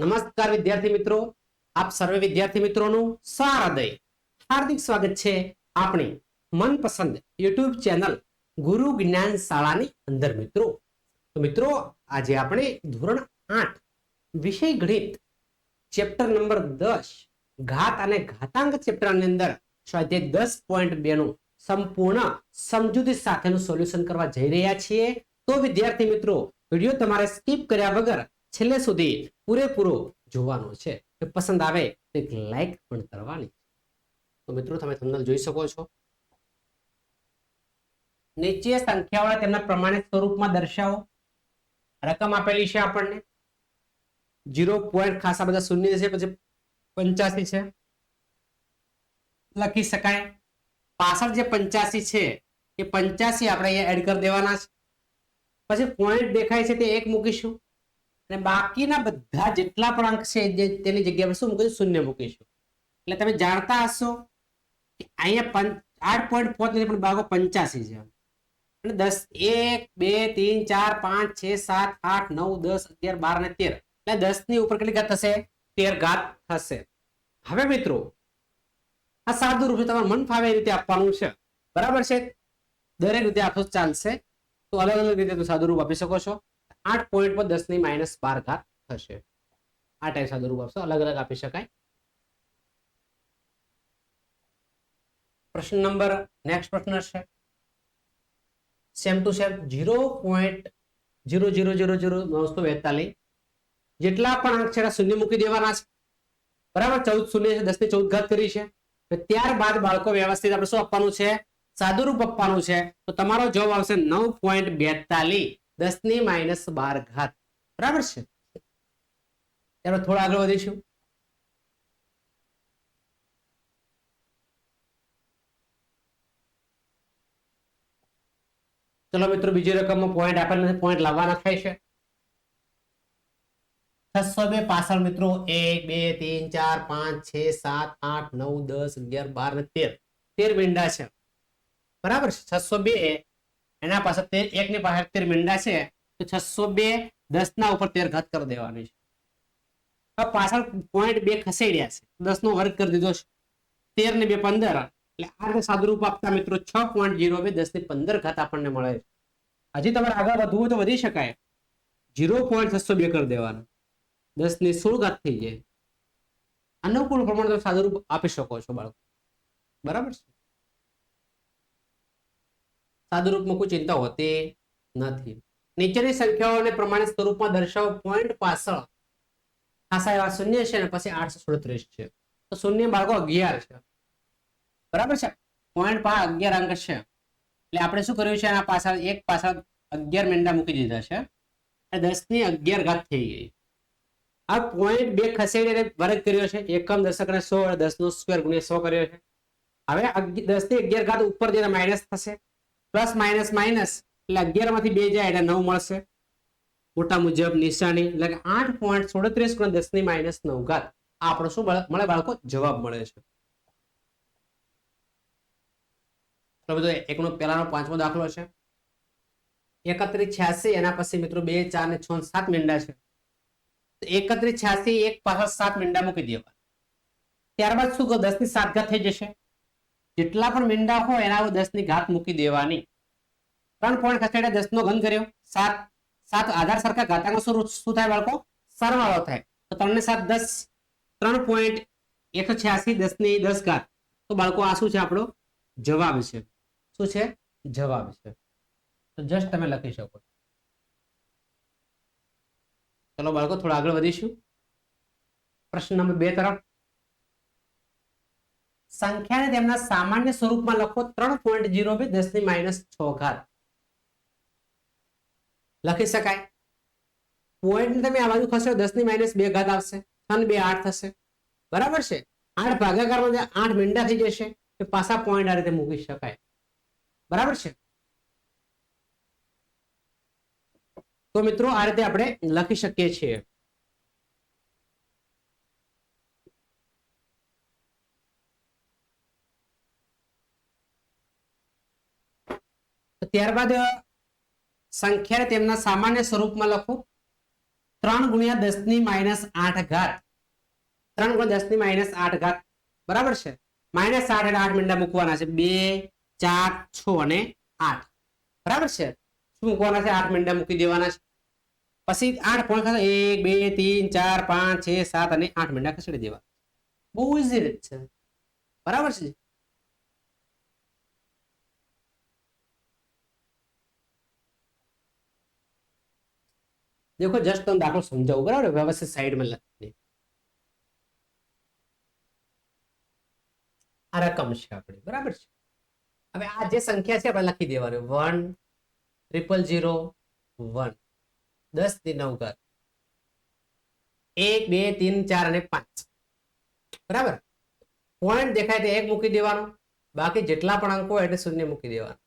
નમસ્કાર વિદ્યાર્થી મિત્રો. આપ સર્વે વિદ્યાર્થી મિત્રોનું સાહૃદય હાર્દિક સ્વાગત છે આપણી મનપસંદ યુટ્યુબ ચેનલ ગુરુ જ્ઞાન શાળાની અંદર મિત્રો. તો મિત્રો, આજે આપણે ધોરણ આઠ વિષય ગણિત ચેપ્ટર નંબર દસ ઘાત અને ઘાતાંક ચેપ્ટરની અંદર સ્વાધ્યાય દસ પોઈન્ટ બે નું સંપૂર્ણ સમજૂતી સાથેનું સોલ્યુશન કરવા જઈ રહ્યા છીએ. તો વિદ્યાર્થી મિત્રો, વીડિયો તમારે સ્કીપ કર્યા વગર છેલ્લે સુધી પૂરેપૂરો જોવાનો છે. પસંદ આવે તો એક લાઈક પણ કરવાની. તો મિત્રો તમે થંબનેલ જોઈ શકો છો. નીચે સંખ્યાવાળા તેમના પ્રમાણિત સ્વરૂપમાં દર્શાવો. રકમ આપેલી છે આપણને. જીરો પોઈન્ટ ખાસા બધા શૂન્ય છે, પછી પંચ્યાસી છે. લખી શકાય. પાછળ જે પંચ્યાસી છે, એ પંચ્યાસી આપણે અહીંયા એડ કરી દેવાના છે. પછી પોઈન્ટ દેખાય છે તે એક મૂકીશું. અને બાકીના બધા જેટલા પણ અંક છે, જે તેની જગ્યા પર શું મૂકીશું શૂન્ય મૂકીશું એટલે તમે જાણતા હશો કે અહીંયા પંચ આઠ પોઈન્ટ પાંચ નથી પણ બાગો પંચ્યાસી છે. અને દસ, એક, બે, ત્રણ, ચાર, પાંચ, છ, સાત, આઠ, નવ, દસ, અગિયાર, બાર અને તેર. એટલે દસની ઉપર કેટલી ઘાત થશે? તેર ઘાત થશે. હવે મિત્રો, આ સાદું રૂપ તમારે મન ફાવે એ રીતે આપવાનું છે. બરાબર છે? દરેક રીતે આપો ચાલશે. તો અલગ અલગ રીતે તમે સાદું રૂપ આપી શકો છો. આઠ પોઈન્ટ પર દસની માઇનસ બાર ઘાત થશે. આ ટાઈપ સાથે રૂપ આપશો. અલગ અલગ આપી શકાય. પ્રશ્ન નંબર નેક્સ્ટ પ્રશ્ન છે. Same to same zero point zero zero zero zero નવસો બેતાલીસ. જેટલા પણ એના શૂન્ય મૂકી દેવાના છે. બરાબર? ચૌદ શૂન્ય છે દસની ચૌદ ઘાત કરી છે. ત્યારબાદ બાળકો વ્યવસ્થિત આપણે શું આપવાનું છે? સાદુરૂપ આપવાનું છે. તો તમારો જવાબ આવશે નવ પોઈન્ટ બેતાલીસ. દસની માઇનસ બાર ઘાત. બરાબર છે? ત્યારબાદ થોડા આગળ વધીશું. ચલો મિત્રો, બીજી રકમમાં પોઈન્ટ આપેલ નથી. પોઈન્ટ લાવવાના થાય છે. છસો બે પાછળ મિત્રો, એક, બે, ત્રણ, ચાર, પાંચ, છ, સાત, આઠ, નવ, દસ, અગિયાર, બાર ને તેર. તેર મીંડા છે. બરાબર છે? છસો બે એના પાસે તેર એક ની પાસે તેર મીંડા છે, તો છસો બે દસ ના ઉપર તેર ઘાત કરી દેવાની છે. પાછળ પોઈન્ટ બે ખસેડ્યા છે. દસ નો વર્ગ કરી દીધો છે. તેર ને બે પંદર, એટલે આ રીતે સાદુરૂપ આપતા મિત્રો છ પોઈન્ટ જીરો બે દસની પંદર ઘાત આપણને મળે છે. હજી તમારે આગળ વધવું તો વધી શકાય. જીરો પોઈન્ટ છસો બે કરી દેવાનું. દસની સોળ ઘાત થઈ જાય. અનુકૂળ પ્રમાણે તમે સાદુરૂપ આપી શકો છો બાળકો. બરાબર છે? સાદુરૂપમાં કોઈ ચિંતા હોતી નથી. નીચેની સંખ્યાઓને પ્રમાણે સ્વરૂપમાં દર્શાવો પોઈન્ટ પાછળ ખાસા એવા શૂન્ય છે અને પછી આઠસો સુડત્રીસ છે. તો શૂન્ય બાળકો અગિયાર છે. બરાબર છે? પોઈન્ટ પાંચ અગિયાર અંક છે. એટલે આપણે શું કર્યું છે? આના પાછળ એક પાછળ અગિયાર મેંડા મૂકી દીધા છે. અને દસની અગિયાર ઘાત થઈ ગઈ. આ પોઈન્ટ બે ખસેડીને વર્ગ કર્યો છે. એકમ દશક અને સો અને દસ નો સ્ક્વેર ગુણ્યા સો કર્યો છે. હવે દસથી અગિયાર ઘાત ઉપર જઈને માઇનસ થશે. Plus minus minus. એટલે અગિયારમાંથી બે જાય એટલે નવ મળશે. મોટા મુજબ નિશાની એટલે કે આઠ પોઈન્ટ સુડત્રીસ ગુણ દસની માઇનસ નવ ઘાત આપણો શું મળે? બાળકો? જવાબ મળે છે. એકનો પહેલાનો પાંચમો દાખલો છે. એકત્રીસ છ્યાસી, એના પછી મિત્રો બે, ચાર ને છ સાત મીંડા છે. એકત્રીસ છ્યાસી, એક પાછળ સાત મીંડા મૂકી દેવા ત્યારબાદ શું દસની સાત ઘાત થઈ જશે. જેટલા પણ મીંડા હોય એના દસની ઘાત મૂકી દેવાની. ત્રણ પોઈન્ટ ખસેડ્યા દસ નો ઘન કર્યો. સાત સાત આધાર સરખા ઘાતાંકો શું શું થાય બાળકો? સરવાળો થાય. તો ત્રણ સાત, દસ. ત્રણ પોઈન્ટ એકસો છ્યાસી દસની દસ ઘાત. તો બાળકો, આ શું છે આપણો? જવાબ છે. શું છે? જવાબ છે. તો જસ્ટ તમે લખી શકો. ચલો બાળકો, થોડા આગળ વધીશું. પ્રશ્ન નંબર બે તરફ. સંખ્યાને તેમના સામાન્ય સ્વરૂપમાં લખો ત્રણ પોઈન્ટ જીરો બે દસની માઇનસ છ ઘાત. લખી શકાય? પોઈન્ટ તમે આ બાજુ ખસો દસની માઇનસ બે ઘાત આવશે, છ બે આઠ થશે. બરાબર છે? આઠ ભાગાકારમાં આઠ મીંડા થઈ જશે એ પાછા પોઈન્ટ આ રીતે મૂકી શકાય. બરાબર છે? તો મિત્રો, આ રીતે આપણે લખી શકીએ છીએ. ત્યારબાદ સંખ્યા તેમના સામાન્ય સ્વરૂપમાં લખો. ત્રણ ગુણ્યા દસની માઇનસ આઠ ઘાત. ત્રણ ગુણ્યા દસની માઇનસ આઠ ઘાત. બરાબર છે? માઇનસ આઠ એટલે આઠ મીંડા મૂકવાના છે. બે, ચાર, છ અને આઠ. બરાબર છે? શું મૂકવાના છે? આઠ મીંડા મૂકી દેવાના છે. પછી આઠ પોઈન્ટ ખાતા એક, બે, ત્રણ, ચાર, પાંચ, છ, સાત અને આઠ મીંડા ખસેડી દેવા બહુ ઇઝી રીત છે. બરાબર છે? દેખો જસ્ટ તમને દાખલો સમજાવું બરાબર વ્યવસ્થિત સાઈડમાં લખી આ રકમ છે આપણી બરાબર છે હવે આ જે સંખ્યા છે આપણે લખી દેવાની વન ટ્રિપલ ઝીરો વન દસથી નવ ઘર એક બે ત્રણ ચાર અને પાંચ બરાબર પોઈન્ટ દેખાય તે એક મૂકી દેવાનો બાકી જેટલા પણ અંકો એટલે શૂન્ય મૂકી દેવાનું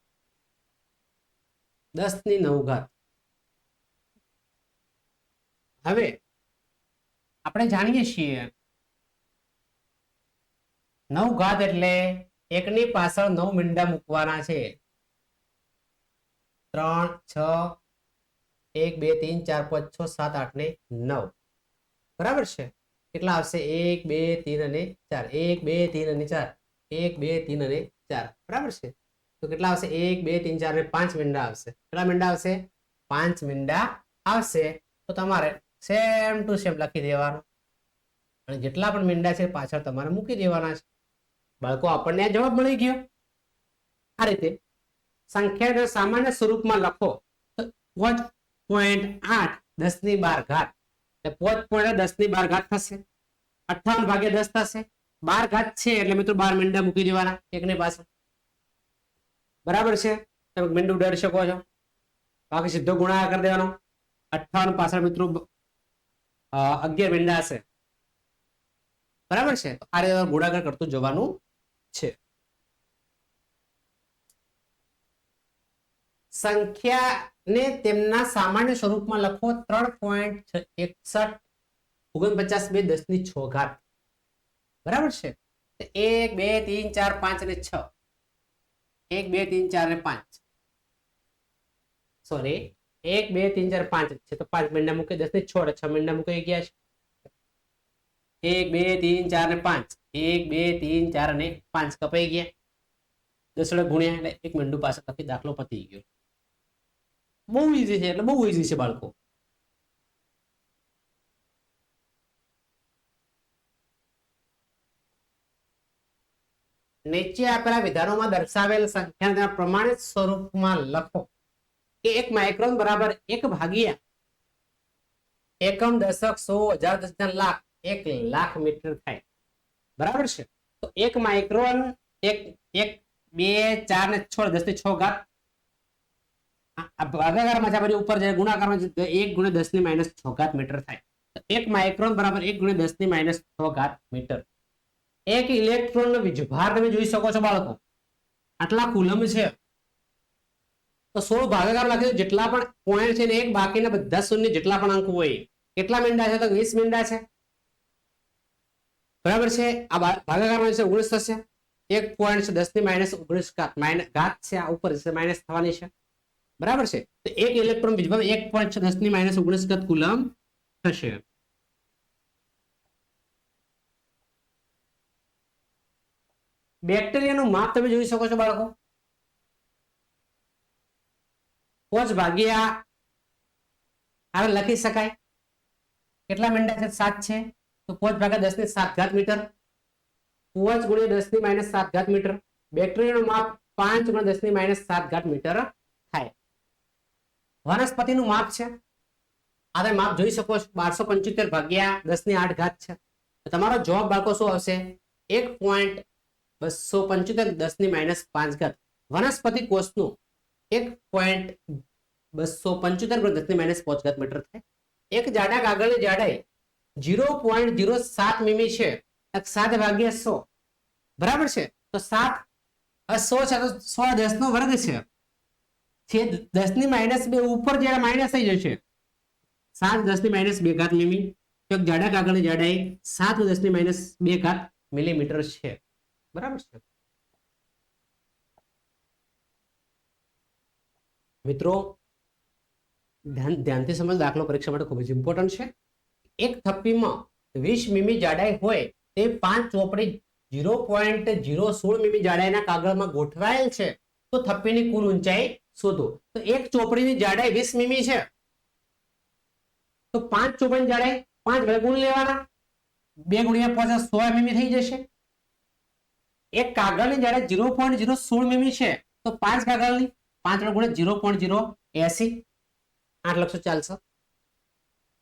દસની નવ ઘાત હવે આપણે જાણીએ છીએ નવ ઘાત એટલે એકની પાછળ નવ મીંડા મૂકવાના છે. ત્રણ, છ, એક, બે ત્રણ ચાર, પાંચ, છ, સાત, આઠ ને નવ. બરાબર છે? કેટલા આવશે? એક, બે ત્રણ અને ચાર. એક, બે ત્રણ અને ચાર. એક, બે ત્રણ અને ચાર. બરાબર છે? તો કેટલા આવશે? એક, બે ત્રણ ચાર અને પાંચ મીંડા આવશે. કેટલા મીંડા આવશે? પાંચ મીંડા આવશે. તો તમારે સેમ ટુ સેમ લખી દેવાનું. અને જેટલા પણ મીંડા છે પાછળ તમારે મૂકી દેવાના છે. બાળકો, આપણને આ જવાબ મળી ગયો. આ રીતે સંખ્યાના સામાન્ય સ્વરૂપમાં લખો તો પોચ પોઈન્ટ આઠ દસની બાર ઘાત. એટલે પોચ પોઈન્ટ દસની બાર ઘાત થશે. અઠાવન ભાગે દસ થશે. બાર ઘાત છે એટલે મિત્રો બાર મીંડા મૂકી દેવાના એકની પાસે બરાબર છે? તમે મીંડું ઉડાડી શકો છો. બાકી સીધો ગુણાકાર કરી દેવાનો. અઠાવન પાછળ મિત્રો અગિયાર મીંડા હશે. બરાબર છે? આ રીતે ગુણાકાર કરતું જવાનું છે. સંખ્યાને તેમના સામાન્ય સ્વરૂપમાં લખો ત્રણ પોઈન્ટ એકસઠ, ઓગણપચાસ બે દસની છ ઘાત. બરાબર છે? એક, બે, ત્રણ, ચાર, પાંચ અને છ. એક, બે, ત્રણ, ચાર અને પાંચ. સોરી એક, બે, ત્રણ, ચાર, પાંચ છે. તો પાંચ મીંડા મૂકી દસ ને છ છ મીંડા મૂકી ગયા છે. એક, બે, ત્રણ, ચાર ને પાંચ. એક, બે, ત્રણ, ચાર અને પાંચ કપાઈ ગયા. દસ વડે ગુણ્યા એટલે એક મીંડું પાસે લખી દાખલો પતી ગયો. બહુ ઈઝી છે એટલે બહુ ઈઝી છે બાળકો. નીચે આપેલા વિધાનોમાં દર્શાવેલ સંખ્યાના તેના પ્રમાણિત સ્વરૂપમાં લખો. કે એક માઇક્રોન બરાબર એક ભાગ્યા એકમ દશક સો હજાર દસ લાખ, એક લાખ મીટર થાય. બરાબર છે? તો એક માઇક્રોન એક એક, બે, ચાર ને છ, દસની છ ઘાત. ભાગાકારમાં ઉપર જાય, ગુણાકારમાં એક ગુણ્યા દસની માઇનસ છ ઘાત મીટર થાય. એક માઇક્રોન બરાબર એક ગુણ્યા દસની માઇનસ છ ઘાત મીટર. એક ઇલેક્ટ્રોન નો વીજભાર તમે જોઈ શકો છો બાળકો. આટલા કુલમ છે. તો સોળ ભાગાકાર લાગે જેટલા પણ પોઈન્ટ છે ને એક, બાકીના બધા શૂન્ય જેટલા પણ અંક હોય કેટલા મીંડા છે તો વીસ મીંડા છે. બરાબર છે? આ ભાગાકારમાં છે ઓગણીસ થશે. એક પોઈન્ટ છે દસની માઇનસ ઓગણીસ ઘાત. ઘાત છે આ ઉપર છે માઇનસ થવાની છે. બરાબર છે? તો એક ઇલેક્ટ્રોન વીજભાર એક પોઈન્ટ છે દસની માઇનસ ઓગણીસ ઘાત કુલમ થશે. બેક્ટેરિયાનું માપ તમે જોઈ શકો છો બાળકો. પોચ ભાગ્યા આ લખી શકાય. કેટલા મીંડા છે? સાત છે. તો પોચ ભાગ્યા દસની સાત ઘાત મીટર. પોચ ગુણ્યા દસની માઇનસ સાત ઘાત મીટર. બેક્ટેરિયાનું માપ પાંચ ગુણ્યા દસની માઇનસ સાત ઘાત મીટર થાય. વનસ્પતિનું માપ છે. આ તમે માપ જોઈ શકો છો. બારસો પંચોતેર ભાગ્યા દસની આઠ ઘાત છે. તો તમારો જવાબ બાળકો શું આવશે? એક પોઈન્ટ બસો પંચોતેર દસની માઇનસ પાંચ ઘાત. વનસ્પતિ કોષનું એક પોઈન્ટ બસો પંચોતેર દસની માઇનસ પાંચ ઘાત મીટર થાય. એક જાડા કાગળની જાડાઈ જીરો પોઈન્ટ જીરો સાત મીમી છે. સાત ભાગ્યા સો. બરાબર છે? તો સાત સો છે, તો સો દસ નો વર્ગ છે. છેદ દસની માઇનસ બે ઉપર જયારે માઇનસ થઈ જશે, સાત દસની માઇનસ બે ઘાત મીમી. તો જાડા કાગળની જાડાઈ સાત દસની માઇનસ બે ઘાત મિલીમીટર છે. બરાબર છે? મિત્રો, ધ્યાન, ધ્યાનથી સમજ, દાખલો પરીક્ષા માટે ખૂબ જ ઇમ્પોર્ટન્ટ છે. એક થપ્પીમાં વીસ મીમી જાડાઈ હોય તે પાંચ ચોપડી જીરો પોઈન્ટ જીરો સોળ મીમી જાડાઈના કાગળમાં ગોઠવાયેલ છે, તો થપ્પીની કુલ ઊંચાઈ શોધો. તો એક ચોપડીની જાડાઈ વીસ મીમી છે. તો પાંચ ચોપડીની જાડાઈ પાંચ વડે ગુણ લેવાના. બે ગુણ્યા પાંચ સો મીમી થઈ જશે. એક કાગળની જાડાઈ ઝીરો પોઈન્ટ જીરો સોળ મીમી છે, તો પાંચ કાગળની પાંચ વડે ગુણ્યા ઝીરો પોઈન્ટ ઝીરો એસી, આઠ લક્ષો ચાલશે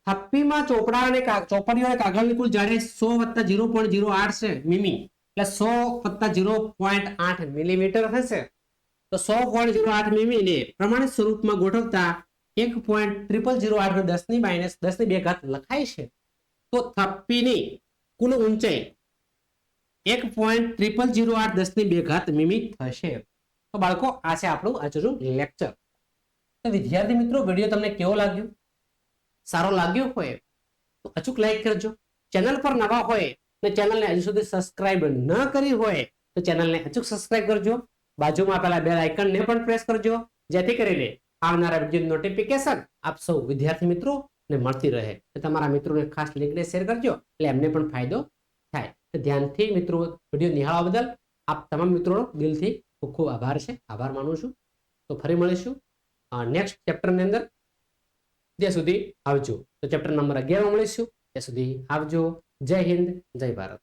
થપ્પીમાં ચોપડા અને ચોપડીઓ અને કાગળની કુલ જાડે સો વત્તા ઝીરો પોઈન્ટ ઝીરો આઠ છે, મીમી. એટલે સો વત્તા ઝીરો પોઈન્ટ આઠ મિલીમીટર હશે. તો સો પોઈન્ટ ઝીરો આઠ મીમી ને પ્રમાણિત સ્વરૂપમાં ગોઠવતા એક પોઈન્ટ ટ્રિપલ ઝીરો આઠ દસની માઇનસ દસની બે ઘાત લખાય છે. તો થપ્પીની કુલ ઊંચાઈ એક પોઈન્ટ ટ્રિપલ ઝીરો આઠ દસની બે ઘાત મીમી થશે. તો બાળકો, આ છે આપણું આજનું લેક્ચર તો વિદ્યાર્થી મિત્રો વીડિયો તમને કેવો લાગ્યો? સારો લાગ્યો હોય તો અચૂક લાઈક કરજો. ચેનલ પર નવા હોય અને ચેનલને હજુ સુધી સબસ્ક્રાઇબ ન કરી હોય તો ચેનલને અચૂક સબસ્ક્રાઇબ કરજો. બાજુમાં આપેલા બેલ આઇકનને પણ પ્રેસ કરજો. જેથી કરીને આવનારા વીડિયો નોટિફિકેશન આપ સૌ વિદ્યાર્થી મિત્રો ને મળતી રહે. તમારા મિત્રોને ખાસ લિંકને શેર કરજો, એટલે એમને પણ ફાયદો થાય. ધ્યાનથી મિત્રો વીડિયો નિહાળવા બદલ આપ તમામ મિત્રોનો દિલથી ખૂબ ખૂબ આભાર છે. આભાર માનું છું. તો ફરી મળીશું. નેક્સ્ટ ચેપ્ટરની અંદર. ત્યાં સુધી આવજો. તો ચેપ્ટર નંબર અગિયારમાં મળીશું. ત્યાં સુધી આવજો. જય હિન્દ. જય ભારત.